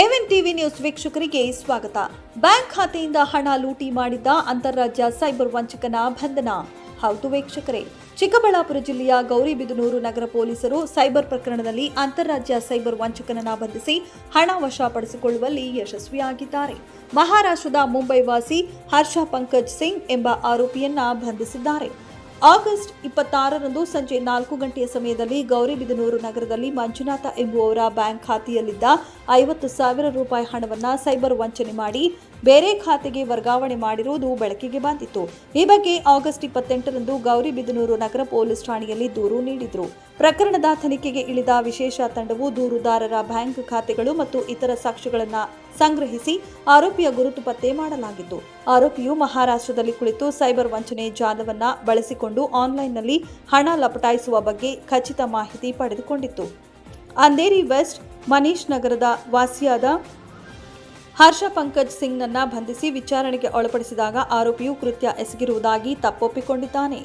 ಎವನ್ TV news ವೀಕ್ಷಕರಿಗೆ ಸ್ವಾಗತ. Bank ಖಾತೆಯಿಂದ ಹಣ ಲೂಟಿ ಮಾಡಿದ್ದ ಅಂತಾರಾಜ್ಯ ಸೈಬರ್ ವಂಚಕನ ಬಂಧನ. ಹೌದು ವೀಕ್ಷಕರೇ, ಚಿಕ್ಕಬಳ್ಳಾಪುರ ಜಿಲ್ಲೆಯ ಗೌರಿಬಿದನೂರು ನಗರ ಪೊಲೀಸರು ಸೈಬರ್ ಪ್ರಕರಣದಲ್ಲಿ ಅಂತಾರಾಜ್ಯ ಸೈಬರ್ ವಂಚಕನನ್ನ ಬಂಧಿಸಿ ಹಣ ವಶಪಡಿಸಿಕೊಳ್ಳುವಲ್ಲಿ ಯಶಸ್ವಿಯಾಗಿದ್ದಾರೆ. ಮಹಾರಾಷ್ಟ್ರದ ಮುಂಬೈ ವಾಸಿ ಹರ್ಷ ಪಂಕಜ್ ಸಿಂಗ್ ಎಂಬ ಆರೋಪಿಯನ್ನ ಬಂಧಿಸಿದ್ದಾರೆ. ಆಗಸ್ಟ್ ಇಪ್ಪತ್ತಾರರಂದು ಸಂಜೆ ನಾಲ್ಕು ಗಂಟೆಯ ಸಮಯದಲ್ಲಿ ಗೌರಿಬಿದನೂರು ನಗರದಲ್ಲಿ ಮಂಜುನಾಥ ಎಂಬುವವರ ಬ್ಯಾಂಕ್ ಖಾತೆಯಲ್ಲಿದ್ದ ಐವತ್ತು ಸಾವಿರ ರೂಪಾಯಿ ಹಣವನ್ನ ಸೈಬರ್ ವಂಚನೆ ಮಾಡಿ ಬೇರೆ ಖಾತೆಗೆ ವರ್ಗಾವಣೆ ಮಾಡಿರುವುದು ಬೆಳಕಿಗೆ ಬಂದಿತ್ತು. ಈ ಬಗ್ಗೆ ಆಗಸ್ಟ್ ಇಪ್ಪತ್ತೆಂಟರಂದು ಗೌರಿಬಿದನೂರು ನಗರ ಪೊಲೀಸ್ ಠಾಣೆಯಲ್ಲಿ ದೂರು ನೀಡಿದ್ರು. ಪ್ರಕರಣದ ತನಿಖೆಗೆ ಇಳಿದ ವಿಶೇಷ ತಂಡವು ದೂರುದಾರರ ಬ್ಯಾಂಕ್ ಖಾತೆಗಳು ಮತ್ತು ಇತರ ಸಾಕ್ಷ್ಯಗಳನ್ನು ಸಂಗ್ರಹಿಸಿ ಆರೋಪಿಯ ಗುರುತು ಪತ್ತೆ ಮಾಡಲಾಗಿತ್ತು. ಆರೋಪಿಯು ಮಹಾರಾಷ್ಟ್ರದಲ್ಲಿ ಕುಳಿತು ಸೈಬರ್ ವಂಚನೆ ಜಾಲವನ್ನು ಬಳಸಿಕೊಂಡು ಆನ್ಲೈನ್ನಲ್ಲಿ ಹಣ ಲಪಟಾಯಿಸುವ ಬಗ್ಗೆ ಖಚಿತ ಮಾಹಿತಿ ಪಡೆದುಕೊಂಡಿತ್ತು. ಅಂಧೇರಿ ವೆಸ್ಟ್ ಮನೀಶ್ ನಗರದ ವಾಸಿಯಾದ ಹರ್ಷ ಪಂಕಜ್ ಸಿಂಗ್ನನ್ನ ಬಂಧಿಸಿ ವಿಚಾರಣೆಗೆ ಒಳಪಡಿಸಿದಾಗ ಆರೋಪಿಯು ಕೃತ್ಯ ಎಸಗಿರುವುದಾಗಿ ತಪ್ಪೊಪ್ಪಿಕೊಂಡಿದ್ದಾನೆ.